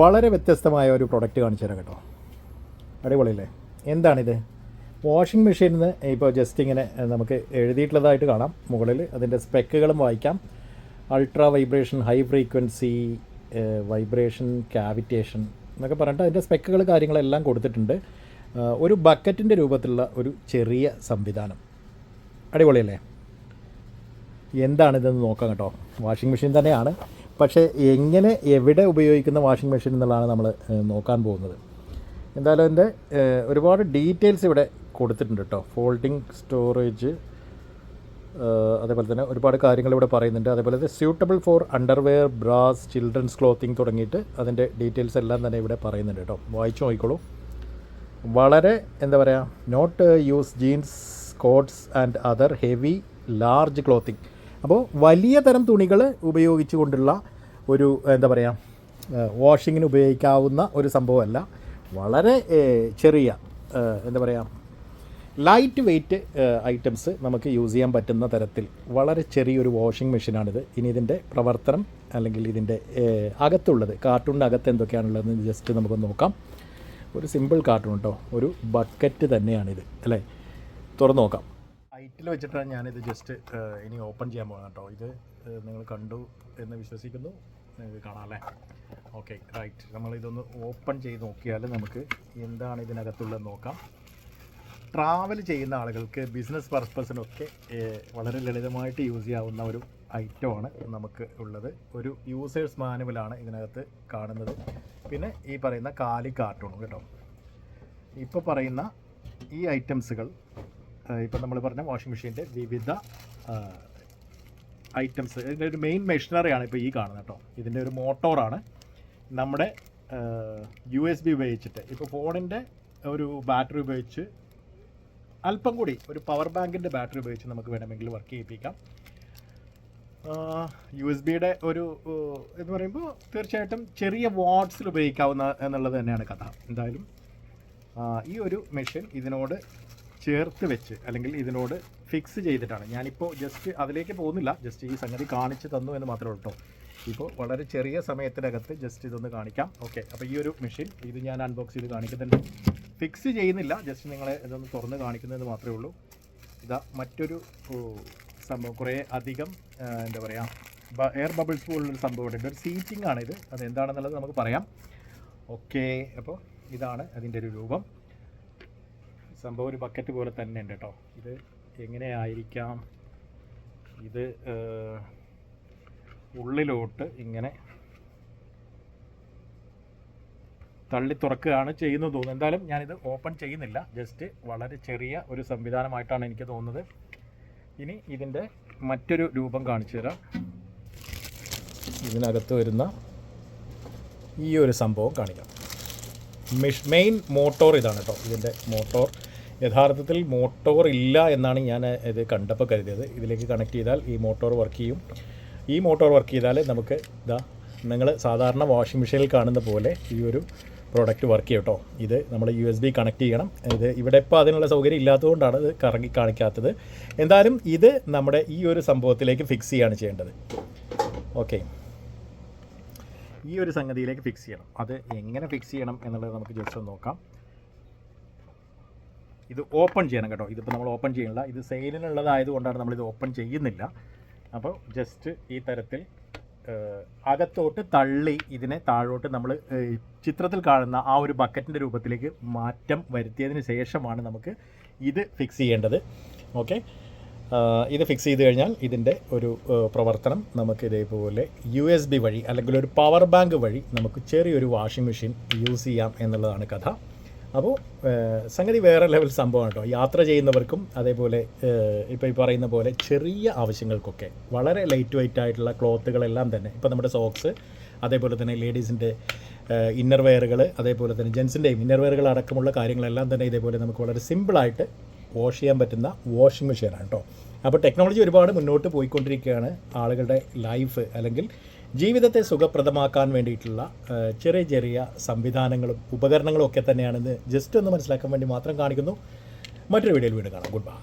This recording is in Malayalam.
വളരെ വ്യത്യസ്തമായ ഒരു പ്രൊഡക്റ്റ് കാണിച്ചു തരാം കേട്ടോ. അടിപൊളിയല്ലേ? എന്താണിത്? വാഷിംഗ് മെഷീനിൽ നിന്ന് ഇപ്പോൾ ജസ്റ്റ് ഇങ്ങനെ നമുക്ക് എഴുതിയിട്ടുള്ളതായിട്ട് കാണാം. മുകളിൽ അതിന്റെ സ്പെക്കുകളും വായിക്കാം. Ultra vibration high frequency vibration cavitation എന്നൊക്കെ പറഞ്ഞിട്ട് അതിന്റെ സ്പെക്കുകൾ കാര്യങ്ങളെല്ലാം കൊടുത്തിട്ടുണ്ട്. ഒരു ബക്കറ്റിന്റെ രൂപത്തിലുള്ള ഒരു ചെറിയ സംവിധാനം. അടിപൊളിയല്ലേ? എന്താണിതെന്ന് നോക്കാം കേട്ടോ. വാഷിംഗ് മെഷീൻ തന്നെയാണ്. പക്ഷേ എങ്ങനെ എവിടെ ഉപയോഗിക്കുന്ന വാഷിംഗ് മെഷീൻ എന്നുള്ളതാണ് നമ്മൾ നോക്കാൻ പോകുന്നത്. എന്തായാലും അതിന്റെ ഒരുപാട് ഡീറ്റെയിൽസ് ഇവിടെ കൊടുത്തിട്ടുണ്ട് കേട്ടോ ഫോൾഡിങ് സ്റ്റോറേജ് അതേപോലെ തന്നെ ഒരുപാട് കാര്യങ്ങൾ ഇവിടെ പറയുന്നുണ്ട്. അതേപോലെ തന്നെ suitable for underwear bras children's clothing തുടങ്ങിയിട്ട് അതിന്റെ ഡീറ്റെയിൽസ് എല്ലാം തന്നെ ഇവിടെ പറയുന്നുണ്ട് കേട്ടോ വായിച്ചു നോക്കിക്കോളൂ. വളരെ എന്താ പറയുക not use jeans coats and other heavy large clothing അപ്പോൾ വലിയ തരം തുണികൾ ഉപയോഗിച്ചുകൊണ്ടുള്ള ഒരു എന്താ പറയുക വാഷിങ്ങിന് ഉപയോഗിക്കാവുന്ന ഒരു സംഭവമല്ല. വളരെ ചെറിയ എന്താ പറയുക ലൈറ്റ് വെയ്റ്റ് ഐറ്റംസ് നമുക്ക് യൂസ് ചെയ്യാൻ പറ്റുന്ന തരത്തിൽ വളരെ ചെറിയൊരു വാഷിംഗ് മെഷീനാണിത് ഇനി ഇതിന്റെ പ്രവർത്തനം അല്ലെങ്കിൽ ഇതിന്റെ അകത്തുള്ളത് കാർട്ടൂണിന്റെ അകത്ത് എന്തൊക്കെയാണുള്ളതെന്ന് ജസ്റ്റ് നമുക്ക് നോക്കാം. ഒരു സിമ്പിൾ കാർട്ടൂൺ കേട്ടോ ഒരു ബക്കറ്റ് തന്നെയാണിത് അല്ലേ? തുറന്നു നോക്കാം. ഹൈറ്റിൽ വെച്ചിട്ടാണ് ഞാനിത് ജസ്റ്റ് ഇനി ഓപ്പൺ ചെയ്യാൻ പോകുന്നത് കേട്ടോ. ഇത് നിങ്ങൾ കണ്ടു എന്ന് വിശ്വസിക്കുന്നു. നിങ്ങൾക്ക് കാണാമല്ലേ ഓക്കെ റൈറ്റ്. നമ്മളിതൊന്ന് ഓപ്പൺ ചെയ്ത് നോക്കിയാൽ നമുക്ക് എന്താണ് ഇതിനകത്തുള്ളത് നോക്കാം. ട്രാവൽ ചെയ്യുന്ന ആളുകൾക്ക് ബിസിനസ് പർപ്പസിനൊക്കെ വളരെ ലളിതമായിട്ട് യൂസ് ചെയ്യാവുന്ന ഒരു ഐറ്റമാണ് നമുക്ക് ഉള്ളത്. ഒരു യൂസേഴ്സ് മാനുവലാണ് ഇതിനകത്ത് കാണുന്നത്. പിന്നെ ഈ പറയുന്ന കാലി കാർട്ടൂണും കേട്ടോ. ഇപ്പോൾ പറയുന്ന ഈ ഐറ്റംസുകൾ ഇപ്പം നമ്മൾ പറഞ്ഞ വാഷിംഗ് മെഷീന്റെ വിവിധ ഐറ്റംസ് ഇതിന്റെ ഒരു മെയിൻ മെഷീനറിയാണ് ഇപ്പോൾ ഈ കാണുന്നത് കേട്ടോ. ഇതിന്റെ ഒരു മോട്ടോറാണ്. നമ്മുടെ യു എസ് ബി ഉപയോഗിച്ചിട്ട് ഇപ്പോൾ ഫോണിന്റെ ഒരു ബാറ്ററി ഉപയോഗിച്ച് അല്പം കൂടി ഒരു പവർ ബാങ്കിന്റെ ബാറ്ററി ഉപയോഗിച്ച് നമുക്ക് വേണമെങ്കിൽ വർക്ക് ചെയ്യിപ്പിക്കാം. യു എസ് ബിയുടെ ഒരു എന്ന് പറയുമ്പോൾ തീർച്ചയായിട്ടും ചെറിയ വാട്ട്സിൽ ഉപയോഗിക്കാവുന്ന എന്നുള്ളത് തന്നെയാണ് കഥ. എന്തായാലും ഈ ഒരു മെഷീൻ ഇതിനോട് ചേർത്ത് വെച്ച് അല്ലെങ്കിൽ ഇതിനോട് ഫിക്സ് ചെയ്തിട്ടാണ്. ഞാനിപ്പോൾ ജസ്റ്റ് അതിലേക്ക് പോകുന്നില്ല. ജസ്റ്റ് ഈ സംഗതി കാണിച്ച് തന്നു എന്ന് മാത്രമേ കേട്ടോ ഇപ്പോൾ വളരെ ചെറിയ സമയത്തിനകത്ത് ജസ്റ്റ് ഇതൊന്ന് കാണിക്കാം. ഓക്കെ അപ്പോൾ ഈ ഒരു മെഷീൻ ഇത് ഞാൻ അൺബോക്സ് ചെയ്ത് കാണിക്കുന്നുണ്ട്. ഫിക്സ് ചെയ്യുന്നില്ല. ജസ്റ്റ് നിങ്ങളെ ഇതൊന്ന് തുറന്ന് കാണിക്കുന്നതെന്ന് മാത്രമേ ഉള്ളൂ. ഇതാ മറ്റൊരു സംഭവം. കുറേ അധികം എന്താ പറയുക എയർ ബബിൾസ് പോലുള്ളൊരു സംഭവം ഉണ്ട് ഒരു സീറ്റിംഗ് ആണിത്. അത് എന്താണെന്നുള്ളത് നമുക്ക് പറയാം. ഓക്കെ അപ്പോൾ ഇതാണ് അതിന്റെ ഒരു രൂപം. സംഭവം ഒരു ബക്കറ്റ് പോലെ തന്നെ ഉണ്ട് കേട്ടോ ഇത് എങ്ങനെയായിരിക്കാം? ഇത് ഉള്ളിലോട്ട് ഇങ്ങനെ തള്ളി തുറക്കുകയാണ് ചെയ്യുന്നത് തോന്നുന്നു എന്തായാലും ഞാനിത് ഓപ്പൺ ചെയ്യുന്നില്ല. ജസ്റ്റ് വളരെ ചെറിയ ഒരു സംവിധാനമായിട്ടാണ് എനിക്ക് തോന്നുന്നത്. ഇനി ഇതിന്റെ മറ്റൊരു രൂപം കാണിച്ചു തരാം. ഇതിനകത്ത് വരുന്ന ഈ ഒരു സംഭവം കാണിക്കാം. മെയിൻ മോട്ടോർ ഇതാണ് കേട്ടോ ഇതിന്റെ മോട്ടോർ യഥാർത്ഥത്തിൽ മോട്ടോർ ഇല്ല എന്നാണ് ഞാൻ ഇത് കണ്ടപ്പോൾ കരുതിയത്. ഇതിലേക്ക് കണക്ട് ചെയ്താൽ ഈ മോട്ടോർ വർക്ക് ചെയ്യും. ഈ മോട്ടോർ വർക്ക് ചെയ്താൽ നമുക്ക് ഇതാ നിങ്ങൾ സാധാരണ വാഷിംഗ് മെഷീനിൽ കാണുന്ന പോലെ ഈ ഒരു പ്രോഡക്റ്റ് വർക്ക് ചെയ്യും കേട്ടോ ഇത് നമ്മൾ യു എസ് ബി കണക്ട് ചെയ്യണം. ഇത് ഇവിടെ ഇപ്പോൾ അതിനുള്ള സൗകര്യം ഇല്ലാത്തതുകൊണ്ടാണ് ഇത് കറങ്ങി കാണിക്കാത്തത്. എന്തായാലും ഇത് നമ്മുടെ ഈ ഒരു സംഭവത്തിലേക്ക് ഫിക്സ് ചെയ്യാണ് ചെയ്യേണ്ടത്. ഓക്കെ ഈ ഒരു സംഗതിയിലേക്ക് ഫിക്സ് ചെയ്യണം. അത് എങ്ങനെ ഫിക്സ് ചെയ്യണം എന്നുള്ളത് നമുക്ക് ജസ്റ്റ് ഒന്ന് നോക്കാം. ഇത് ഓപ്പൺ ചെയ്യണം കേട്ടോ. ഇതിപ്പോൾ നമ്മൾ ഓപ്പൺ ചെയ്യണില്ല. ഇത് സെയിലിനുള്ളതായത് കൊണ്ടാണ് നമ്മളിത് ഓപ്പൺ ചെയ്യുന്നില്ല. അപ്പോൾ ജസ്റ്റ് ഈ തരത്തിൽ അകത്തോട്ട് തള്ളി ഇതിനെ താഴോട്ട് നമ്മൾ ചിത്രത്തിൽ കാണുന്ന ആ ഒരു ബക്കറ്റിന്റെ രൂപത്തിലേക്ക് മാറ്റം വരുത്തിയതിന് ശേഷമാണ് നമുക്ക് ഇത് ഫിക്സ് ചെയ്യേണ്ടത്. ഓക്കെ? ഇത് ഫിക്സ് ചെയ്ത് കഴിഞ്ഞാൽ ഇതിന്റെ ഒരു പ്രവർത്തനം നമുക്ക് ഇതേപോലെ യു എസ് ബി വഴി അല്ലെങ്കിൽ ഒരു പവർ ബാങ്ക് വഴി നമുക്ക് ചെറിയൊരു വാഷിംഗ് മെഷീൻ യൂസ് ചെയ്യാം എന്നുള്ളതാണ് കഥ. അപ്പോൾ സംഗതി വേറെ ലെവൽ സംഭവമാണ് കേട്ടോ. യാത്ര ചെയ്യുന്നവർക്കും അതേപോലെ ഇപ്പോൾ ഈ പറയുന്ന പോലെ ചെറിയ ആവശ്യങ്ങൾക്കൊക്കെ വളരെ ലൈറ്റ് വെയിറ്റ് ആയിട്ടുള്ള ക്ലോത്തുകളെല്ലാം തന്നെ ഇപ്പോൾ നമ്മുടെ സോക്സ് അതേപോലെ തന്നെ ലേഡീസിന്റെ ഇന്നർ വെയറുകൾ അതേപോലെ തന്നെ ജെൻസിന്റെയും ഇന്നർ വെയറുകൾ അടക്കമുള്ള കാര്യങ്ങളെല്ലാം തന്നെ ഇതേപോലെ നമുക്ക് വളരെ സിമ്പിളായിട്ട് വാഷ് ചെയ്യാൻ പറ്റുന്ന വാഷിംഗ് മെഷീനാണ് കേട്ടോ. അപ്പോൾ ടെക്നോളജി ഒരുപാട് മുന്നോട്ട് പോയിക്കൊണ്ടിരിക്കുകയാണ്. ആളുകളുടെ ലൈഫ് അല്ലെങ്കിൽ ജീവിതത്തെ സുഖപ്രദമാക്കാൻ വേണ്ടിയിട്ടുള്ള ചെറിയ ചെറിയ സംവിധാനങ്ങളും ഉപകരണങ്ങളും ഒക്കെ തന്നെയാണെന്ന് ജസ്റ്റ് ഒന്ന് മനസ്സിലാക്കാൻ വേണ്ടി മാത്രം കാണിക്കുന്നു. മറ്റൊരു വീഡിയോയിൽ വീണ്ടും കാണാം. Good bye